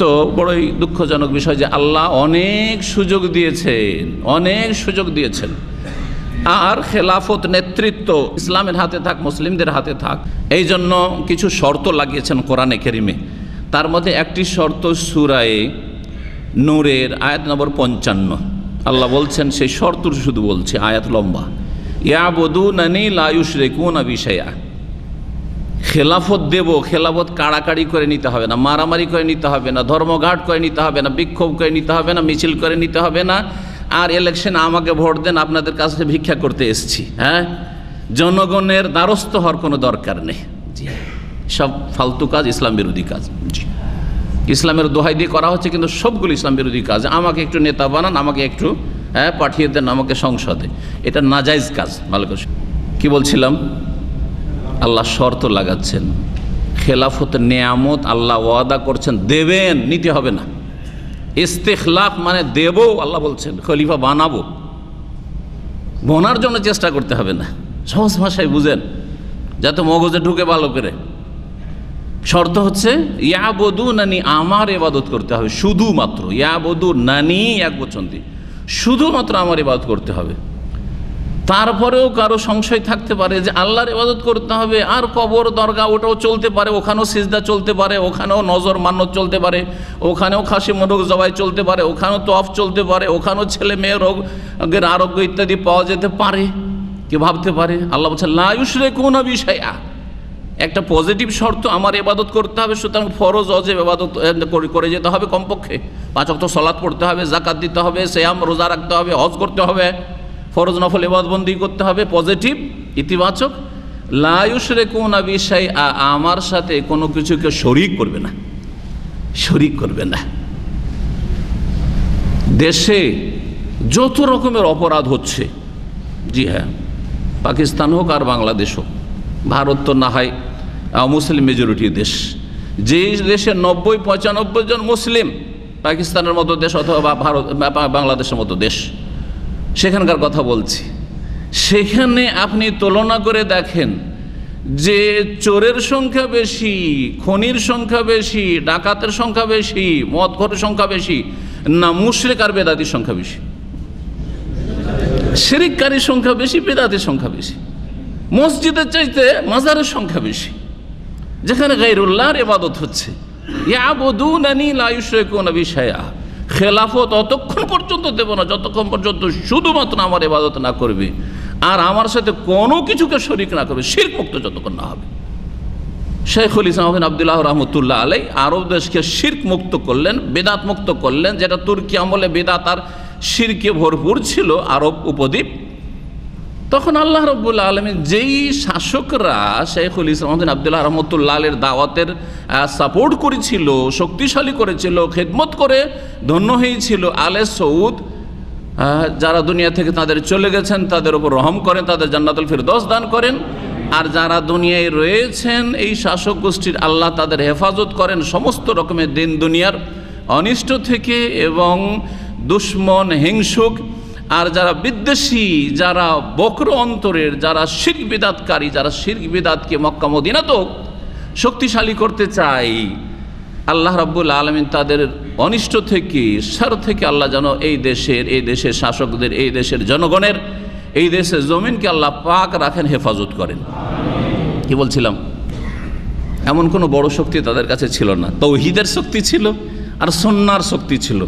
তো বড়ই দুঃখজনক বিষয় যে আল্লাহ অনেক সুযোগ দিয়েছেন, অনেক সুযোগ দিয়েছেন। আর খেলাফত নেতৃত্ব ইসলামের হাতে থাক, মুসলিমদের হাতে থাক, এই জন্য কিছু শর্ত লাগিয়েছেন কোরআনে কেরিমে। তার মধ্যে একটি শর্ত সুরায়ে নূরের আয়াত নম্বর পঞ্চান্ন। আল্লাহ বলছেন, সেই শর্ত শুধু বলছে, আয়াত লম্বা। ইয়া বধু নানি লায়ুস রেকুন বিষয়া খেলাফত দেব, খেলাফত কাড়াকাড়ি করে নিতে হবে না, মারামারি করে নিতে হবে না, ধর্মঘাট করে নিতে হবে না, বিক্ষোভ করে নিতে হবে না, মিছিল করে নিতে হবে না। আর ইলেকশনে আমাকে ভোট দেন, আপনাদের কাছে ভিক্ষা করতে এসছি হ্যাঁ? জনগণের দ্বারস্থ হওয়ার কোনো দরকার নেই। সব ফালতু কাজ ইসলাম বিরোধী কাজ। জি, ইসলামের দোহাই দিয়ে করা হচ্ছে, কিন্তু সবগুলো ইসলাম বিরোধী কাজ। আমাকে একটু নেতা বানান, আমাকে একটু হ্যাঁ পাঠিয়ে দেন, আমাকে সংসদে। এটা নাজাইজ কাজ, ভালো করে কী বলছিলাম? আল্লাহ শর্ত লাগাচ্ছেন। খেলাফত নেয়ামত আল্লাহ ওয়াদা করছেন, দেবেন, নিতে হবে না। ইস্তেখলাফ মানে দেব, আল্লাহ বলছেন, খলিফা বানাবো। বনার জন্য চেষ্টা করতে হবে না। সহজ ভাষায় বুঝেন, যাতে মগজে ঢুকে ভালো করে। শর্ত হচ্ছে ইয়াবদু নানি আমার এবাদত করতে হবে। শুধুমাত্র ইয়াবদু নানি এক বচন শুধুমাত্র আমার ইবাদত করতে হবে। তারপরেও কারও সংশয় থাকতে পারে যে আল্লাহর ইবাদত করতে হবে, আর কবর, দরগা ওটাও চলতে পারে, ওখানেও সিজদা চলতে পারে, ওখানেও নজর মান্নত চলতে পারে, ওখানেও খাসি মোরগ জবাই চলতে পারে, ওখানেও তফ চলতে পারে, ওখানেও ছেলে মেয়ে রোগের আরোগ্য ইত্যাদি পাওয়া যেতে পারে। কি ভাবতে পারে? আল্লাহ বলছে লায়ুসরে কোন বিষয় একটা পজিটিভ শর্ত, আমার এবাদত করতে হবে, সুতরাং ফরজ, অজেব এবাদত করে যেতে হবে কমপক্ষে। পাঁচ অক্ট সলাৎ পড়তে হবে জাকাত দিতে হবে শ্যাম রোজা রাখতে হবে, হজ করতে হবে। ফরজ নফল এবাদবন্দি করতে হবে পজিটিভ ইতিবাচক। লায়ুস কোন বিষয় আমার সাথে কোনো কিছুকে শরিক করবে না। শরিক করবে না। দেশে যত রকমের অপরাধ হচ্ছে, জি হ্যাঁ পাকিস্তান হোক আর বাংলাদেশ হোক, ভারত তো না হয় মুসলিম মেজরিটি দেশ। যে দেশে নব্বই পঁচানব্বই জন মুসলিম, পাকিস্তানের মতো দেশ অথবা ভারত বাংলাদেশের মতো দেশ। সেখানকার কথা বলছি। সেখানে আপনি তুলনা করে দেখেন যে চোরের সংখ্যা বেশি, খনির সংখ্যা বেশি, ডাকাতের সংখ্যা বেশি মদঘরের সংখ্যা বেশি, না মুশরেক আর বেদাতির সংখ্যা বেশি। শেরিককারীর সংখ্যা বেশি, বেদাতির সংখ্যা বেশি। মসজিদের চাইতে মাজারের সংখ্যা বেশি। যেখানে গাইরুল্লাহর এবাদত হচ্ছে। ইয়াবুদুনানি লা ইউশরিকুনা বিশাইআ খেলাফত অতক্ষণ পর্যন্ত দেব না, যতক্ষণ পর্যন্ত শুধুমাত্র আমার এবাদত না করবে। আর আমার সাথে কোনো কিছুকে শরিক না করবে শির মুক্ত যতক্ষণ না হবে। শেখুল ইসলাম আবদুল্লাহ রহমতুল্লাহ আলাই আরব দেশকে শির্ক মুক্ত করলেন, বেদাত মুক্ত করলেন, যেটা তুর্কি আমলে বেদাত আর শিরকে ভরপুর ছিল আরব উপদ্বীপ। তখন আল্লাহ রব্বুল্লা আলমী যেই শাসকরা শেখুল ইসলাম আবদুল্লাহ রহমতুল্লাহ আলের দাওয়াতের সাপোর্ট করেছিল, শক্তিশালী করেছিল, খেদমত করে ধন্য হয়েছিল আলে সৌদ যারা দুনিয়া থেকে তাদের চলে গেছেন, তাদের উপর রহম করেন, তাদের জান্নাতুল ফিরদোস দান করেন। আর যারা দুনিয়ায় রয়েছেন, এই শাসক গোষ্ঠীর আল্লাহ তাদের হেফাজত করেন সমস্ত রকমের দিন দুনিয়ার অনিষ্ট থেকে এবং দুশ্মন, হিংসুক আর যারা বিদ্বেষী, যারা বক্র অন্তরের, যারা শিখ বিদাতকারী, যারা শির্ক বিদাতকে মক্কা মদিনা তো শক্তিশালী করতে চায় আল্লাহ রাব্বুল আলমিন তাদের অনিষ্ট থেকে, সার থেকে আল্লাহ যেন এই দেশের এই দেশের শাসকদের, এই দেশের জনগণের, এই দেশের জমিনকে আল্লাহ পাক রাখেন হেফাজত করেন। কি বলছিলাম? এমন কোনো বড় শক্তি তাদের কাছে ছিল না। তৌহিদের শক্তি ছিল আর সন্ন্যার শক্তি ছিল।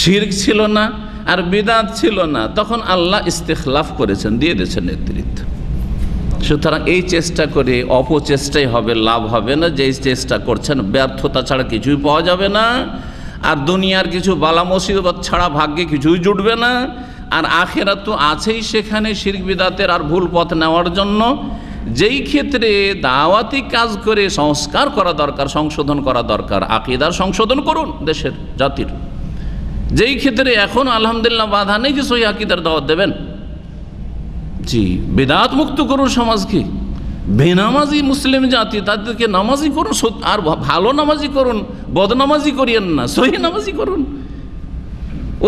শির্ক ছিল না আর বিদাত ছিল না। তখন আল্লাহ ইস্তেখলাফ করেছেন, দিয়ে দিয়েছেন নেতৃত্ব। সুতরাং এই চেষ্টা করে অপচেষ্টাই হবে, লাভ হবে না। যে চেষ্টা করছেন, ব্যর্থতা ছাড়া কিছুই পাওয়া যাবে না। আর দুনিয়ার কিছু বালা মুসিবত ছাড়া ভাগ্যে কিছুই জুটবে না। আর আখেরা তো আছেই সেখানে শির্ক বিদাতের আর ভুল পথ নেওয়ার জন্য। যেই ক্ষেত্রে দাওয়াতি কাজ করে সংস্কার করা দরকার, সংশোধন করা দরকার, আকিদার সংশোধন করুন দেশের জাতির। যেই ক্ষেত্রে এখন আলহামদুলিল্লাহ বাধা নেই যে সই আকিদার দাওয়াত দেবেন। জি, বেদাত মুক্ত করুন সমাজকে বেনামাজি মুসলিম জাতি, তাদেরকে নামাজি করুন আর ভালো নামাজি করুন, বদনামাজি করিয়েন না, সহি নামাজি করুন।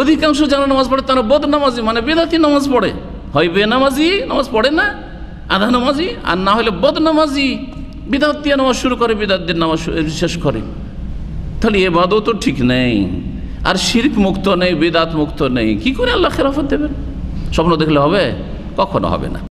অধিকাংশ যারা নামাজ পড়ে তারা বদনামাজি মানে বেদাতি নামাজ পড়ে। হয় বেনামাজি নামাজ পড়ে না, আধা নামাজি, আর না হলে বদনামাজি। বিদাত দিয়ে নামাজ শুরু করে বিদাত দিয়ে নামাজ শেষ করে। তাহলে এ বাদও তো ঠিক নেই। আর শির্ক মুক্ত নেই, বেদাত মুক্ত নেই, কি করে আল্লাহ খেরাফত দেবেন? স্বপ্ন দেখলে হবে, কখনো হবে না।